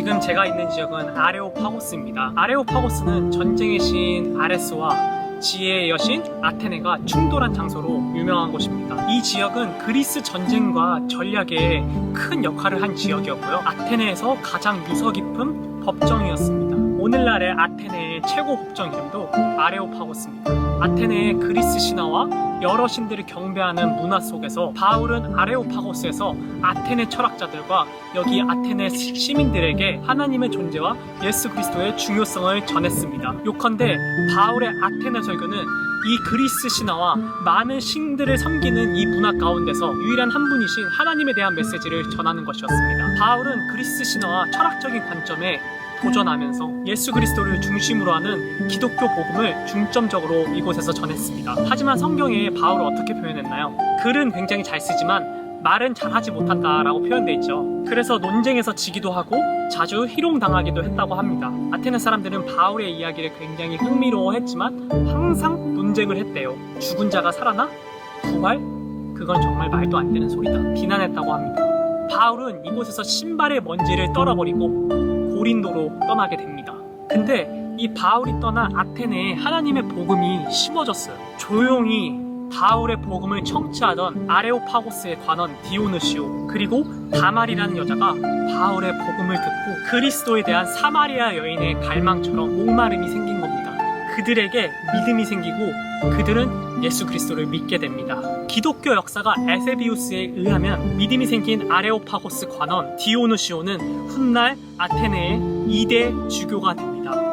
지금 제가 있는 지역은 아레오파고스입니다. 아레오파고스는 전쟁의 신 아레스와 지혜의 여신 아테네가 충돌한 장소로 유명한 곳입니다. 이 지역은 그리스 전쟁과 전략에 큰 역할을 한 지역이었고요. 아테네에서 가장 유서 깊은 법정이었습니다. 오늘날의 아테네의 최고 법정 이름도 아레오파고스입니다. 아테네의 그리스 신화와 여러 신들을 경배하는 문화 속에서 바울은 아레오파고스에서 아테네 철학자들과 여기 아테네 시- 시민들에게 하나님의 존재와 예수 그리스도의 중요성을 전했습니다. 요컨대 바울의 아테네 설교는 이 그리스 신화와 많은 신들을 섬기는 이 문화 가운데서 유일한 한 분이신 하나님에 대한 메시지를 전하는 것이었습니다. 바울은 그리스 신화와 철학적인 관점에 도전하면서 예수 그리스도를 중심으로 하는 기독교 복음을 중점적으로 이곳에서 전했습니다. 하지만 성경에 바울을 어떻게 표현했나요? 글은 굉장히 잘 쓰지만 말은 잘하지 못한다라고 표현돼 있죠. 그래서 논쟁에서 지기도 하고 자주 희롱당하기도 했다고 합니다. 아테네 사람들은 바울의 이야기를 굉장히 흥미로워했지만 항상 논쟁을 했대요. 죽은 자가 살아나? 부활? 그건 정말 말도 안 되는 소리다. 비난했다고 합니다. 바울은 이곳에서 신발의 먼지를 떨어버리고 고린도로 떠나게 됩니다. 근데 이 바울이 떠난 아테네에 하나님의 복음이 심어졌어요. 조용히 바울의 복음을 청취하던 아레오파고스의 관원 디오누시오 그리고 다말이라는 여자가 바울의 복음을 듣고 그리스도에 대한 사마리아 여인의 갈망처럼 목마름이 생긴 겁니다. 그들에게 믿음이 생기고 그들은 예수 그리스도를 믿게 됩니다. 기독교 역사가 에세비우스에 의하면 믿음이 생긴 아레오파고스 관원 디오누시오는 훗날 아테네의 2대 주교가 됩니다.